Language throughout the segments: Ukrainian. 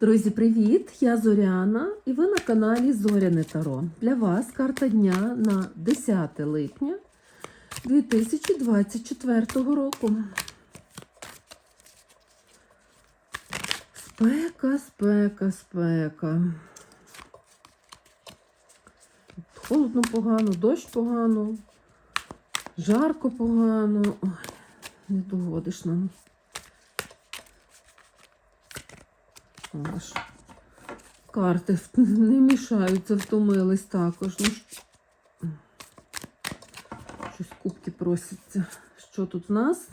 Друзі, привіт! Я Зоряна і ви на каналі Зоряне Таро. Для вас карта дня на 10 липня 2024 року. Спека, спека, спека. Холодно погано, дощ погано, жарко погано. Ой, не догодиш нам. Аж карти не мішаються, втомились також. Ну, щось кубки просяться. Що тут в нас?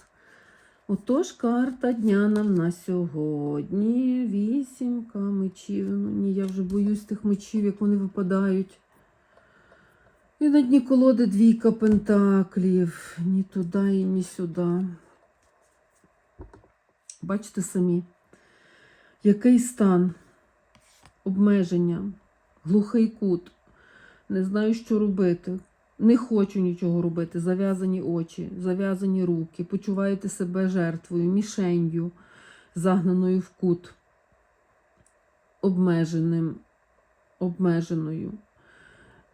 Отож, карта дня нам на сьогодні. Вісімка мечів. Ну ні, я вже боюсь тих мечів, як вони випадають. І на дні колоди двійка пентаклів. Ні туди і ні сюди. Бачите самі. Який стан? Обмеження, глухий кут. Не знаю, що робити. Не хочу нічого робити. Зав'язані очі, зав'язані руки. Почуваєте себе жертвою, мішенью, загнаною в кут, обмеженим, обмеженою.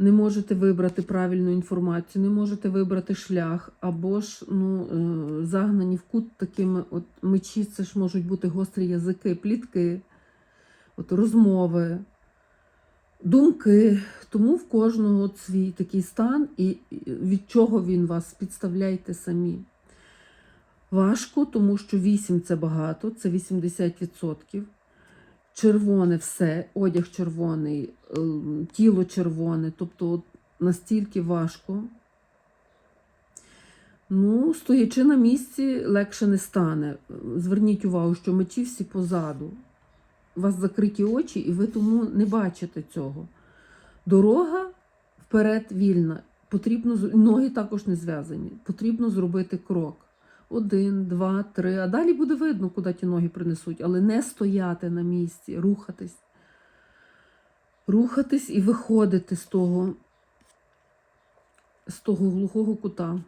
Не можете вибрати правильну інформацію, не можете вибрати шлях, або ж ну, е, загнані в кут такими от мечі, це ж можуть бути гострі язики, плітки, от розмови, думки. Тому в кожного свій такий стан, і від чого він вас підставляєте самі. Важко, тому що 8 це багато, це 80%. Червоне все, одяг червоний, е, тіло червоне, тобто настільки важко. Ну, стоячи на місці, легше не стане. Зверніть увагу, що мечі всі позаду. У вас закриті очі, і ви тому не бачите цього. Дорога вперед вільна. Потрібно ноги також не зв'язані. Потрібно зробити крок. Один, два, три. А далі буде видно, куди ті ноги принесуть, але не стояти на місці, рухатись. Рухатись і виходити з того, з того глухого кута.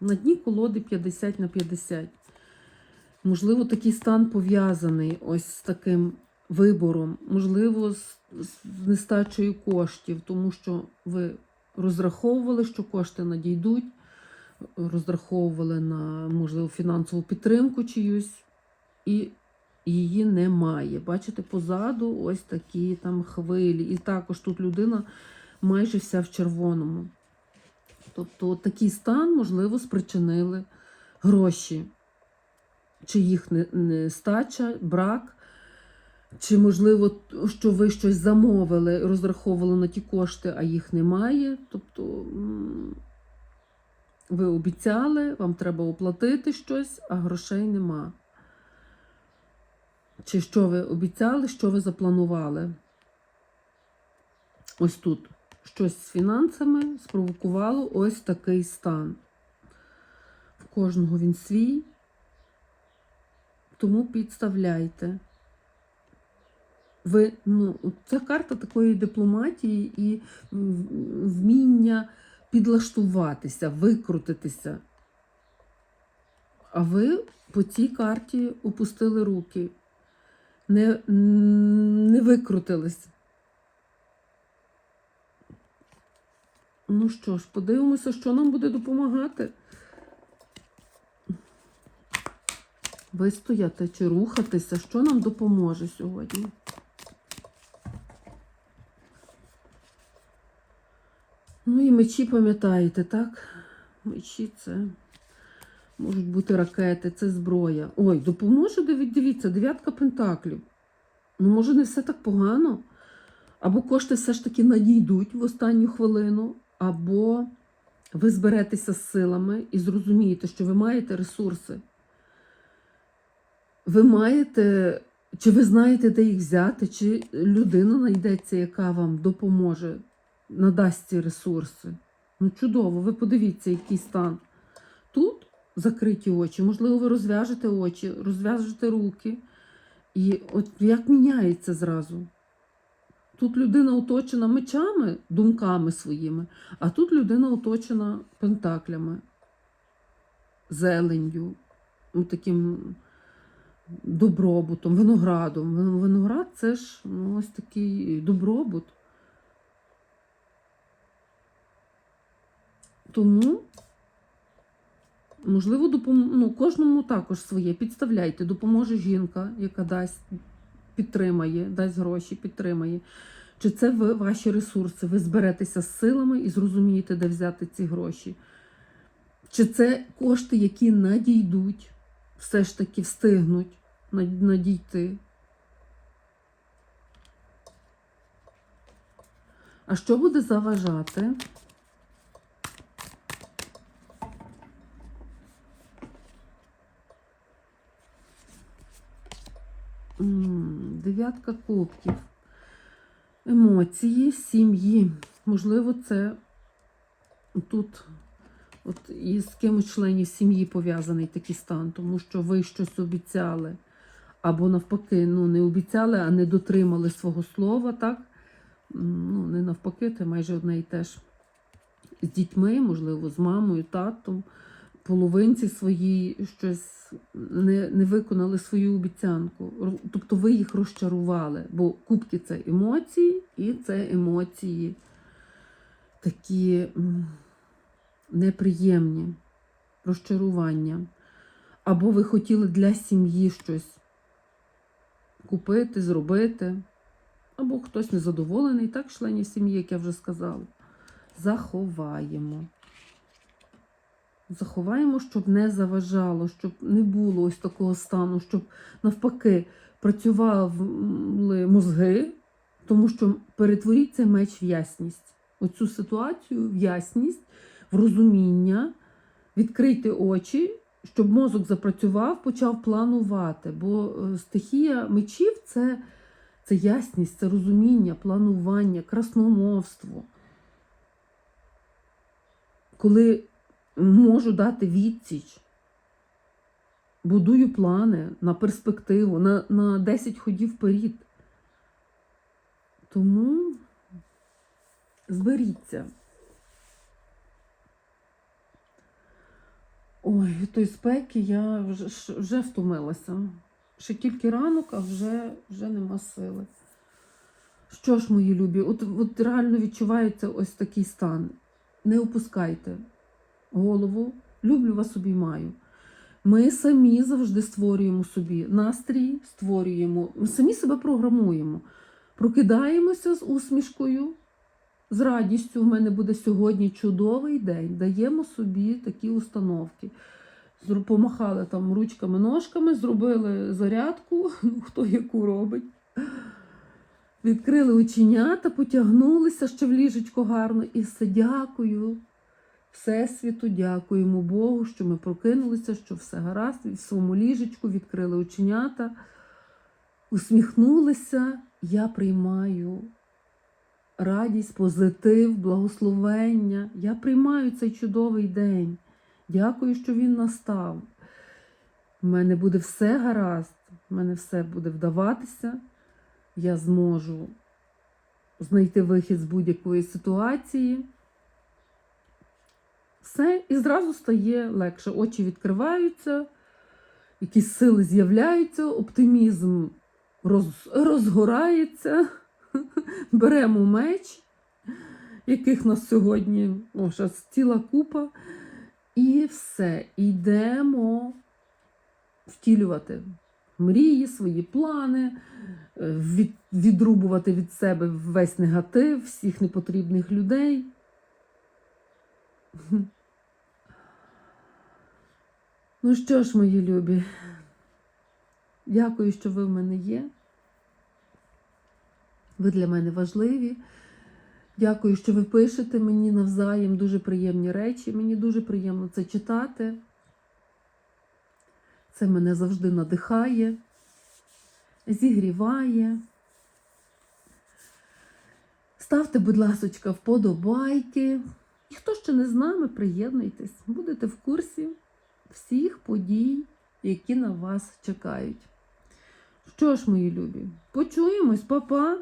На дні колоди 50 на 50. Можливо, такий стан пов'язаний ось з таким вибором, можливо, з, з нестачею коштів, тому що ви розраховували, що кошти надійдуть, розраховували на, можливо, фінансову підтримку чиюсь, і її немає. Бачите, позаду ось такі там хвилі. І також тут людина майже вся в червоному. Тобто такий стан, можливо, спричинили гроші. Чи їх не- нестача, брак, чи, можливо, що ви щось замовили, розраховували на ті кошти, а їх немає. Тобто ви обіцяли, вам треба оплатити щось, а грошей нема. Чи що ви обіцяли, що ви запланували? Ось тут щось з фінансами спровокувало ось такий стан. В кожного він свій, тому підставляйте. Ви, ну, це карта такої дипломатії і вміння підлаштуватися, викрутитися. А ви по цій карті опустили руки, не, не викрутились. Ну що ж, подивимося, що нам буде допомагати. Вистояти чи рухатися, що нам допоможе сьогодні? Ну і мечі пам'ятаєте, так? Мечі це можуть бути ракети, це зброя. Ой, допоможе, диві- дивіться, дев'ятка пентаклів. Ну, може, не все так погано. Або кошти все ж таки надійдуть в останню хвилину, або ви зберетеся з силами і зрозумієте, що ви маєте ресурси. Ви маєте, чи ви знаєте, де їх взяти, чи людина знайдеться, яка вам допоможе, надасть ці ресурси. Ну, чудово, ви подивіться, який стан. Тут закриті очі, можливо, ви розв'яжете очі, розв'яжете руки. І от як міняється зразу. Тут людина оточена мечами, думками своїми, а тут людина оточена пентаклями, зеленню, ну, таким добробутом, виноградом. Виноград це ж ну, ось такий добробут. Тому, можливо, допом... ну, кожному також своє. Підставляйте, допоможе жінка, яка дасть, підтримає, дасть гроші, підтримає. Чи це ви, ваші ресурси? Ви зберетеся з силами і зрозумієте, де взяти ці гроші? Чи це кошти, які надійдуть, все ж таки встигнуть надійти? А що буде заважати? М, Дев'ятка кубків. Емоції сім'ї. Можливо, це тут от із кимось членів сім'ї пов'язаний такий стан, тому що ви щось обіцяли. Або навпаки, ну не обіцяли, а не дотримали свого слова, так? Ну, не навпаки, це майже одне і те ж. З дітьми, можливо, з мамою, татом, половинці своїй щось не, не виконали свою обіцянку. Тобто ви їх розчарували, бо кубки це емоції, і це емоції такі неприємні, розчарування. Або ви хотіли для сім'ї щось купити, зробити, або хтось незадоволений, так, членів сім'ї, як я вже сказала. Заховаємо. Заховаємо, щоб не заважало, щоб не було ось такого стану, щоб навпаки працювали мозги, тому що перетворіть цей меч в ясність. Оцю ситуацію в ясність, в розуміння, відкрийте очі, щоб мозок запрацював, почав планувати. Бо е, стихія мечів це, це ясність, це розуміння, планування, красномовство. Коли можу дати відсіч, будую плани на перспективу, на, на 10 ходів вперед. Тому зберіться. Ой, від тої спеки я вже, вже втомилася. Ще тільки ранок, а вже, вже нема сили. Що ж, мої любі, от, от реально відчувається ось такий стан. Не опускайте голову, люблю вас обіймаю. Ми самі завжди створюємо собі настрій, створюємо, ми самі себе програмуємо. Прокидаємося з усмішкою, з радістю. У мене буде сьогодні чудовий день. Даємо собі такі установки. Помахали там ручками, ножками, зробили зарядку, ну, хто яку робить. Відкрили оченята, потягнулися ще в ліжечко гарно і все дякую. Всесвіту, дякуємо Богу, що ми прокинулися, що все гаразд, в своєму ліжечку відкрили оченята, усміхнулися. Я приймаю радість, позитив, благословення. Я приймаю цей чудовий день. Дякую, що він настав. У мене буде все гаразд, в мене все буде вдаватися. Я зможу знайти вихід з будь-якої ситуації. Все, і зразу стає легше. Очі відкриваються, якісь сили з'являються, оптимізм роз, розгорається. Беремо меч, яких нас сьогодні о, зараз ціла купа. І все, йдемо втілювати мрії, свої плани, е, від, відрубувати від себе весь негатив, всіх непотрібних людей. Ну що ж, мої любі, дякую, що ви в мене є. Ви для мене важливі. Дякую, що ви пишете мені навзаєм дуже приємні речі. Мені дуже приємно це читати. Це мене завжди надихає, зігріває. Ставте, будь ласочка, вподобайки. Хто ще не з нами, приєднуйтесь, будете в курсі всіх подій, які на вас чекають. Що ж, мої любі, почуємось, па-па!